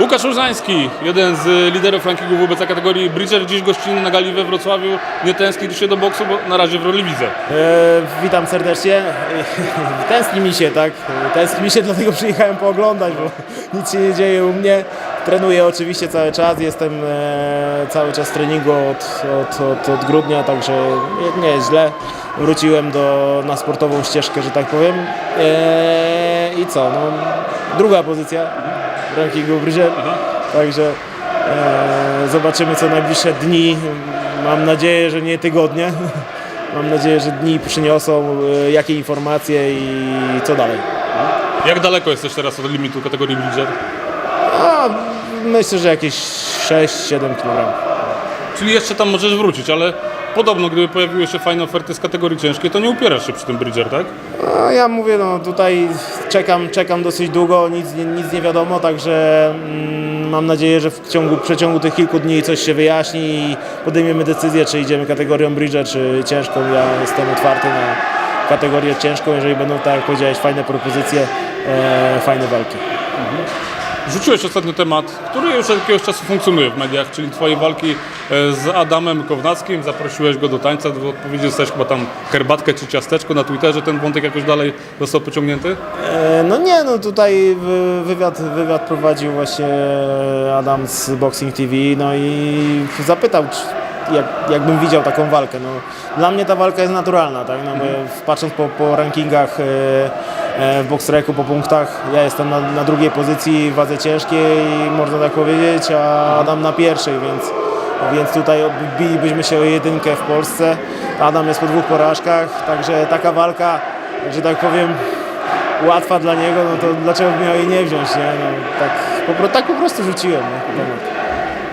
Łukasz Różański, jeden z liderów rankingu WBC kategorii Bridger, dziś gościnny na gali we Wrocławiu. Nie tęskni się do boksu, bo na razie w roli widzę. E, witam serdecznie. Tęskni mi się, tak? Tęskni mi się, dlatego przyjechałem pooglądać, bo nic się nie dzieje u mnie. Trenuję oczywiście cały czas, jestem e, cały czas w treningu od, od, od, od grudnia, także nie, nie jest źle. Wróciłem do, na sportową ścieżkę, że tak powiem. E, I co? No, druga pozycja rankingu Bryże. Także e, zobaczymy co najbliższe dni. Mam nadzieję, że nie tygodnie. Mam nadzieję, że dni przyniosą e, jakie informacje i co dalej. Jak daleko jesteś teraz od limitu kategorii Bridger? A, myślę, że jakieś 6-7 kg. Czyli jeszcze tam możesz wrócić, ale podobno gdyby pojawiły się fajne oferty z kategorii ciężkiej, to nie upierasz się przy tym Bridger, tak? A ja mówię, no tutaj czekam, czekam dosyć długo, nic, nie- nic nie wiadomo, także mm, mam nadzieję, że w ciągu, przeciągu tych kilku dni coś się wyjaśni i podejmiemy decyzję, czy idziemy kategorią Bridger, czy ciężką. Ja jestem otwarty na kategorię ciężką, jeżeli będą, tak jak powiedziałeś, fajne propozycje, e, fajne walki. Rzuciłeś ostatnio temat, który już od jakiegoś czasu funkcjonuje w mediach, czyli twojej walki e, z Adamem Kownackim. Zaprosiłeś go do tańca, w odpowiedzi dostałeś chyba tam herbatkę czy ciasteczko na Twitterze. Ten wątek jakoś dalej został pociągnięty? E, No nie, no tutaj wy- wywiad, wywiad prowadził właśnie Adam z Boxing TV, no i zapytał, jak, jakbym widział taką walkę. No, dla mnie ta walka jest naturalna, tak? No, bo patrząc po, po rankingach e, w Boxreku, po punktach, ja jestem na, na drugiej pozycji w wadze ciężkiej, można tak powiedzieć, a Adam na pierwszej, więc, więc tutaj bilibyśmy się o jedynkę w Polsce. Adam jest po dwóch porażkach, także taka walka, że tak powiem, łatwa dla niego, no to dlaczego miał jej nie wziąć, nie? No, tak, po, tak po prostu rzuciłem, nie?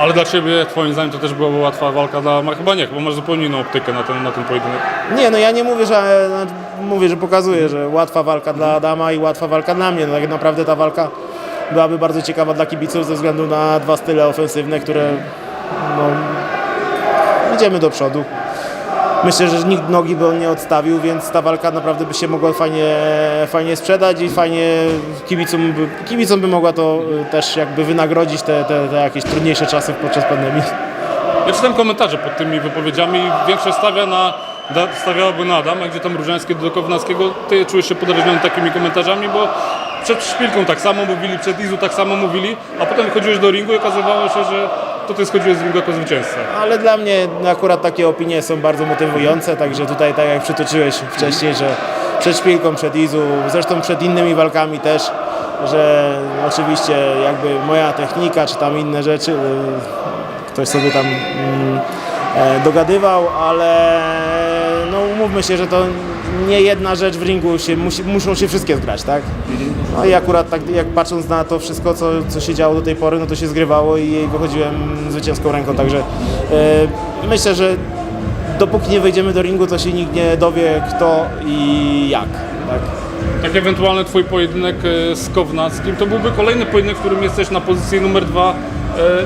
Ale dla Ciebie, Twoim zdaniem, to też była łatwa walka dla... ma- Chyba nie, chyba masz zupełnie inną optykę na ten, na ten pojedynek. Nie, no ja nie mówię, że no, mówię, że pokazuję, że łatwa walka dla Adama i łatwa walka dla mnie. No tak naprawdę ta walka byłaby bardzo ciekawa dla kibiców ze względu na dwa style ofensywne, które no, idziemy do przodu. Myślę, że nikt nogi by on nie odstawił, więc ta walka naprawdę by się mogła fajnie, fajnie sprzedać i fajnie kibicom by, kibicom by mogła to y, też jakby wynagrodzić te, te, te jakieś trudniejsze czasy podczas pandemii. Ja czytam komentarze pod tymi wypowiedziami. Większość stawia na, stawiałaby na Adama, gdzie tam Różańskie do Kownackiego. Ty czujesz się podrażniony takimi komentarzami, bo przed szpilką tak samo mówili, przed Izu tak samo mówili, a potem chodziłeś do ringu i okazywało się, że to ty schodziłeś z ringu jako zwycięzca. Ale dla mnie akurat takie opinie są bardzo motywujące, także tutaj tak jak przytoczyłeś wcześniej, że przed szpilką, przed Izu, zresztą przed innymi walkami też, że oczywiście jakby moja technika czy tam inne rzeczy, y, ktoś sobie tam mm, e, dogadywał, ale no umówmy się, że to nie jedna rzecz w ringu, się, musi, muszą się wszystkie zgrać, tak? No i akurat tak jak patrząc na to wszystko, co, co się działo do tej pory, no to się zgrywało i wychodziłem zwycięską ręką, także e, myślę, że dopóki nie wejdziemy do ringu, to się nikt nie dowie kto i jak, tak? Tak ewentualny twój pojedynek e, z Kownackim, to byłby kolejny pojedynek, w którym jesteś na pozycji numer dwa.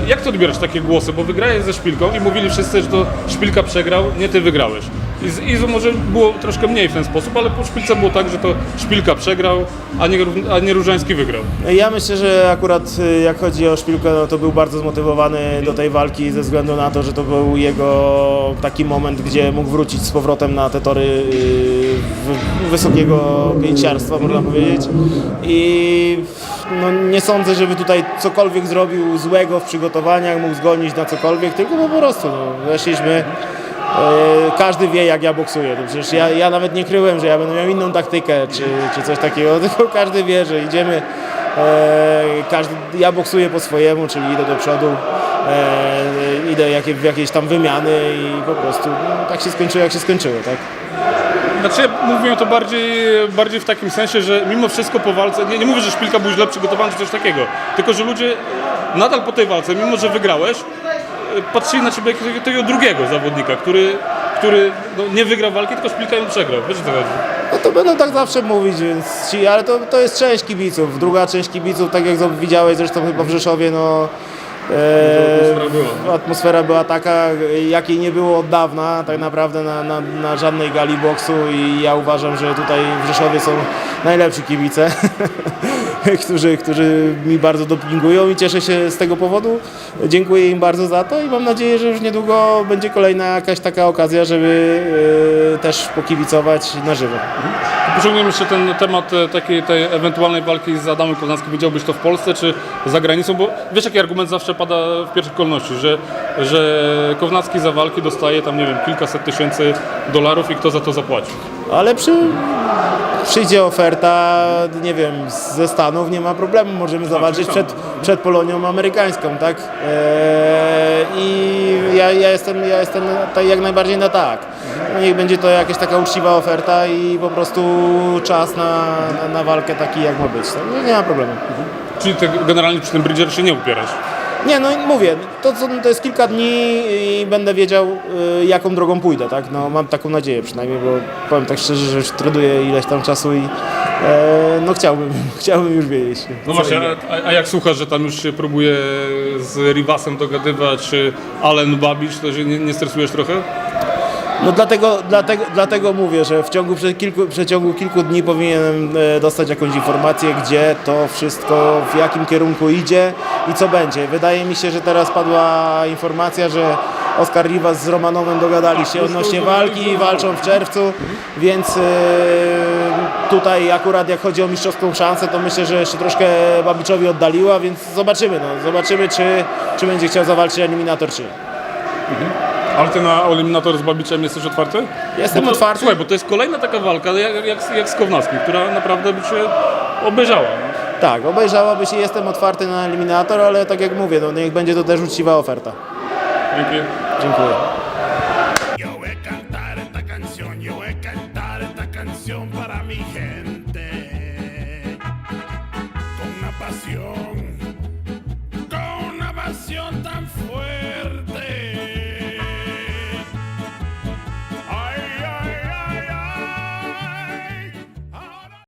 E, Jak ty odbierasz takie głosy? Bo wygrałeś ze Szpilką i mówili wszyscy, że to Szpilka przegrał, nie ty wygrałeś. I z Izu może było troszkę mniej w ten sposób, ale po Szpilce było tak, że to Szpilka przegrał, a nie, a nie Różański wygrał. Ja myślę, że akurat y, jak chodzi o szpilkę, no to był bardzo zmotywowany do tej walki ze względu na to, że to był jego taki moment, gdzie mógł wrócić z powrotem na te tory y, wy- wysokiego pięciarstwa, można powiedzieć. I no, nie sądzę, żeby tutaj cokolwiek zrobił złego w przygotowaniach, mógł zgonić na cokolwiek, tylko po prostu no, weszliśmy. E, Każdy wie, jak ja boksuję. No przecież ja, ja nawet nie kryłem, że ja będę miał inną taktykę czy, czy coś takiego, tylko każdy wie, że idziemy. E, każdy, ja boksuję po swojemu, czyli idę do przodu, e, idę jakie, w jakieś tam wymiany i po prostu no, tak się skończyło, jak się skończyło. Tak? Znaczy ja mówię to bardziej, bardziej w takim sensie, że mimo wszystko po walce, nie, nie mówię, że Szpilka był źle przygotowany czy coś takiego, tylko że ludzie nadal po tej walce, mimo że wygrałeś, patrzyli na ciebie jako takiego drugiego zawodnika, który, który no, nie wygrał walki, tylko Szpilka ją przegrał. Wiesz o co chodzi? No to będą tak zawsze mówić, więc ci, ale to, to jest część kibiców. Druga część kibiców, tak jak widziałeś zresztą chyba w Rzeszowie, no atmosfera była. e, atmosfera była taka, jakiej nie było od dawna tak naprawdę na, na, na żadnej gali boksu i ja uważam, że tutaj w Rzeszowie są najlepsi kibice. którzy, którzy mi bardzo dopingują i cieszę się z tego powodu. Dziękuję im bardzo za to i mam nadzieję, że już niedługo będzie kolejna jakaś taka okazja, żeby e, też pokibicować na żywo. Pociągniemy jeszcze ten temat e, takiej tej ewentualnej walki z Adamem Kownackim. Widziałbyś to w Polsce czy za granicą? Bo wiesz, jaki argument zawsze pada w pierwszej kolejności, że, że Kownacki za walki dostaje tam, nie wiem, kilkaset tysięcy dolarów i kto za to zapłaci. Ale przy, przyjdzie oferta, nie wiem, ze Stanów nie ma problemu, możemy zawalczyć przed, przed Polonią amerykańską, tak? Eee, I ja, ja, jestem, ja jestem tak jak najbardziej na tak. No niech będzie to jakaś taka uczciwa oferta i po prostu czas na, na, na walkę taki jak ma być. No, nie ma problemu. Czyli ty generalnie przy tym Bridger się nie upierasz. Nie, no i mówię, to, to jest kilka dni i będę wiedział, y, jaką drogą pójdę, tak? No, mam taką nadzieję przynajmniej, bo powiem tak szczerze, że już trenuję ileś tam czasu i e, no chciałbym, chciałbym już wiedzieć. No właśnie, a, a jak słuchasz, że tam już się próbuje z Rivasem dogadywać, czy Allen Babisz, to się nie, nie stresujesz trochę? No dlatego, dlatego, dlatego mówię, że w ciągu kilku, przeciągu kilku dni powinienem e, dostać jakąś informację, gdzie to wszystko, w jakim kierunku idzie i co będzie. Wydaje mi się, że teraz padła informacja, że Oskar Rivas z Romanowem dogadali się odnośnie walki i walczą w czerwcu, więc e, tutaj akurat jak chodzi o mistrzowską szansę, to myślę, że jeszcze troszkę Babiczowi oddaliła, więc zobaczymy, no, zobaczymy czy, czy będzie chciał zawalczyć eliminator czy nie. Ale ty na eliminator z Babiczem jesteś otwarty? Jestem Bo to, otwarty. Słuchaj, bo to jest kolejna taka walka no jak, jak, jak z Kownackim, która naprawdę by się obejrzała. No. Tak, obejrzałaby się, jestem otwarty na eliminator, ale tak jak mówię, no niech będzie to też uczciwa oferta. Dzięki. Dziękuję. canción.